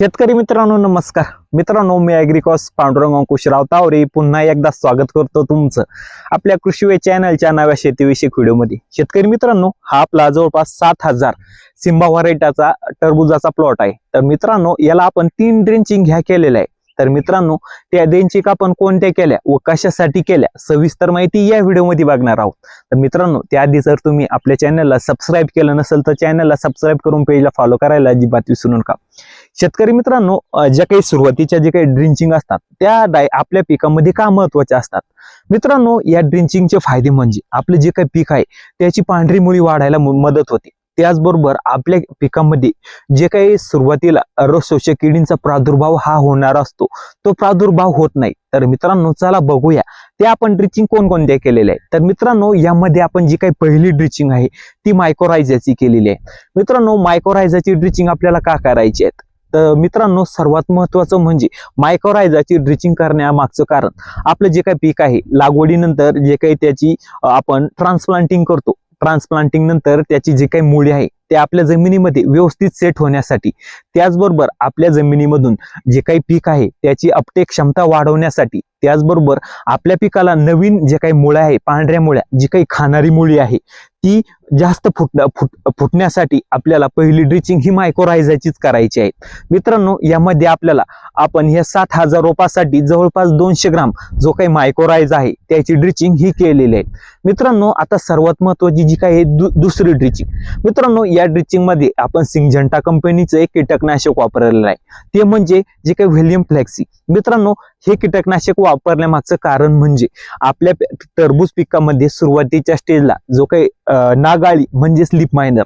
शेतकरी मित्रांनो नमस्कार. मित्रांनो मी अॅग्रिकॉस पांडुरंग अंकुश रावतावरे. पुन्हा एकदा स्वागत करतो तुमचं आपल्या कृषी चॅनलच्या नव्या शेतीविषयक व्हिडिओमध्ये. शेतकरी मित्रांनो हा आपला जवळपास सात हजार सिंबा व्हरायटाचा टरबुजाचा प्लॉट आहे. तर मित्रांनो याला आपण तीन ड्रिंचिंग ह्या केलेल्या आहे तर मित्रांनो त्या ड्रिंचिंग आपण कोणत्या केल्या व कशासाठी केल्या सविस्तर माहिती या व्हिडिओमध्ये बघणार आहोत. तर मित्रांनो त्याआधी जर तुम्ही आपल्या चॅनलला सबस्क्राईब केलं नसेल तर चॅनलला सबस्क्राईब करून पेजला फॉलो करायला अजिबात विसरू नका. शेतकरी मित्रांनो ज्या काही सुरुवातीच्या जे काही ड्रिंचिंग असतात त्या डाय आपल्या पिकामध्ये का महत्त्वाच्या असतात? मित्रांनो या ड्रिंचिंगचे फायदे म्हणजे आपलं जे काही पीक आहे त्याची पांढरी मुळी वाढायला मदत होते. त्याचबरोबर आपल्या पिकामध्ये जे काही सुरुवातीला रसोषक किडींचा प्रादुर्भाव हा होणार असतो तो प्रादुर्भाव होत नाही. तर मित्रांनो चला बघूया. ते आपण ड्रिचिंग कोणकोणत्या केलेल्या आहे तर मित्रांनो यामध्ये आपण जी काही पहिली ड्रिचिंग आहे ती मायक्रोरायझाची केलेली आहे. मित्रांनो मायक्रोरायझाची ड्रिचिंग आपल्याला का करायची आहेत? तर मित्रांनो सर्वात महत्वाचं म्हणजे मायक्रोरायझाची ड्रिचिंग करण्यामागचं कारण. आपलं जे काही पीक आहे लागवडीनंतर जे काही त्याची आपण ट्रान्सप्लांटिंग करतो. ट्रान्सप्लांटिंग नंतर त्याची जी काही मुळे आहे ते आपल्या जमिनीमध्ये व्यवस्थित सेट होण्यासाठी त्याचबरोबर आपल्या जमिनीमधून जे काही पीक आहे त्याची अपटेक क्षमता वाढवण्यासाठी त्याचबरोबर आपल्या पिकाला नवीन जे काही मुळ्या आहे पांढऱ्या मुळ्या जी काही खाणारी मुळी आहे ती जास्त फुट फुट फुटण्यासाठी आपल्याला पहिली ड्रिचिंग ही मायक्रोरायझाचीच करायची आहे. मित्रांनो यामध्ये आपल्याला आपण ह्या सात हजार रोपासाठी जवळपास दोनशे ग्राम जो काही मायक्रोरायझ आहे त्याची ड्रिचिंग ही केलेली आहे. मित्रांनो आता सर्वात महत्वाची जी काही दु- दुसरी ड्रिचिंग. मित्रांनो या ड्रिचिंगमध्ये आपण सिंगजंटा कंपनीचं एक कीटकनाशक वापरलेलं आहे. ते म्हणजे जे काही व्हिलियम फ्लॅक्सी. मित्रांनो हे कीटकनाशक वापरण्यामागचं कारण म्हणजे आपल्या टरबूज पिकामध्ये सुरुवातीच्या स्टेजला जो काही नागाळी म्हणजे स्लीप मायनर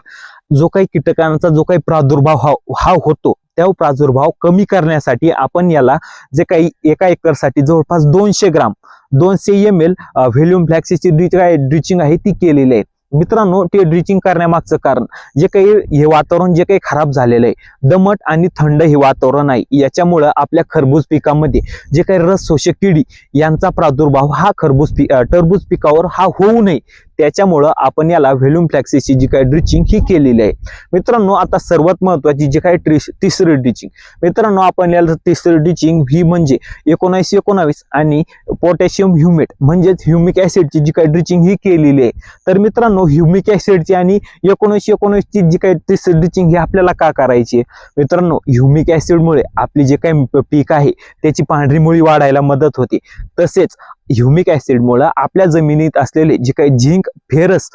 जो काही कीटकांचा जो काही प्रादुर्भाव हा हा होतो त्या प्रादुर्भाव कमी करण्यासाठी आपण याला जे काही एका एकरसाठी जवळपास दोनशे ग्राम दोनशे एम एल व्हॅल्युम फ्लॅक्सीची ड्रिचिंग आहे ती केलेली आहे मित्रांनो ते ड्रिचिंग करण्यामागचं कारण जे काही हे वातावरण जे काही खराब झालेलं आहे दमट आणि थंड हे वातावरण आहे. याच्यामुळं आपल्या खरबूज पिकामध्ये जे काही रस शोषक किडी यांचा प्रादुर्भाव हा खरबूज पी टरबूज पिकावर हा होऊ नये. त्याच्यामुळं आपण याला व्हॅल्यूम फ्लॅक्सीची जी काही ड्रिचिंग ही केलेली आहे. मित्रांनो आता सर्वात महत्वाची जी काही ट्रिस तिसरी ड्रिचिंग. मित्रांनो आपण याला तिसरी ड्रिचिंग ही म्हणजे एकोणावीस एकोणावीस आणि पोटॅशियम ह्युमेट म्हणजेच ह्युमिक ऍसिडची जी काही ड्रिचिंग ही केलेली आहे. तर मित्रांनो ह्युमिक ऍसिडची आणि एकोणीसशे एकोणीसची जी काही तिसरी ड्रिचिंग ही आपल्याला का करायची आहे? मित्रांनो ह्युमिक ऍसिडमुळे आपली जे काही पीक आहे त्याची पांढरी मुळी वाढायला मदत होते. तसेच ह्युमिक ऍसिडमुळे आपल्या जमिनीत असलेले जे काही झिंक फेरस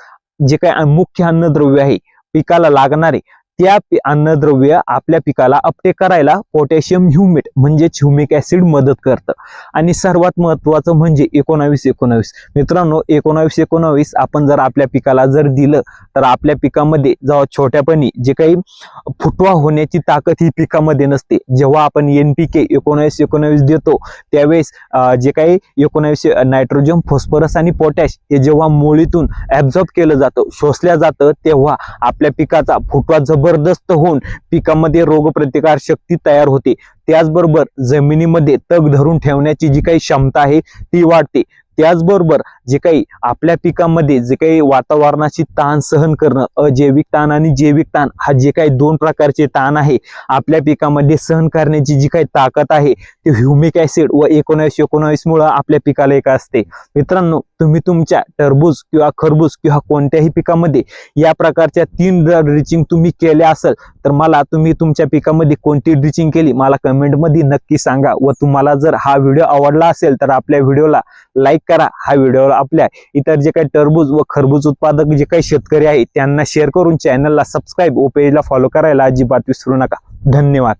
जे काही मुख्य अन्नद्रव्य आहे पिकाला लागणारे त्या अन्नद्रव्य आपल्या पिकाला अपटेक करायला पोटॅशियम ह्युमेट म्हणजेच ह्युमिक ऍसिड मदत करतं. आणि सर्वात महत्वाचं म्हणजे एकोणावीस एकोणावीस. मित्रांनो एकोणावीस एकोणावीस आपण जर आपल्या पिकाला जर दिलं तर आपल्या पिकामध्ये जेव्हा छोट्यापणी जे काही फुटवा होण्याची ताकद ही पिकामध्ये नसते. जेव्हा आपण एन पी के एकोणावीस एकोणावीस देतो त्यावेळेस जे काही एकोणावीस नायट्रोजन फॉस्फरस आणि पोटॅश हे जेव्हा मुळीतून ऍब्झॉर्ब केलं जातं शोषल्या जातं तेव्हा आपल्या पिकाचा फुटवा जबरदस्त होऊन पिकामध्ये रोगप्रतिकार शक्ती तयार होते. त्याचबरोबर जमिनीमध्ये तग धरून ठेवण्याची जी काही क्षमता आहे ती वाढते. त्याचबरोबर जे काही आपल्या पिकामध्ये जे काही वातावरणाची ताण सहन करणं अजैविक ताण आणि जैविक ताण हा जे काही दोन प्रकारचे ताण आहे आपल्या पिकामध्ये सहन करण्याची जी काही ताकद आहे ती ह्युमिक ऍसिड व एकोणावीस एकोणावीस मुळे आपल्या पिकाला एक असते. मित्रांनो तुम्ही तुमच्या टरबूज किंवा खरबूज किंवा कोणत्याही पिकामध्ये या प्रकारच्या तीन ड्रिचिंग तुम्ही केल्या असेल तर मला तुम्ही तुमच्या पिकामध्ये कोणती ड्रिचिंग केली मला कमेंटमध्ये नक्की सांगा. व तुम्हाला जर हा व्हिडिओ आवडला असेल तर आपल्या व्हिडिओला लाईक करा. हा व्हिडिओ आपल्या इतर जे काही टरबूज व खरबूज उत्पादक जे काही शेतकरी आहेत त्यांना शेअर करून चॅनलला सबस्क्राईब व पेजला फॉलो करायला अजिबात विसरू नका. धन्यवाद.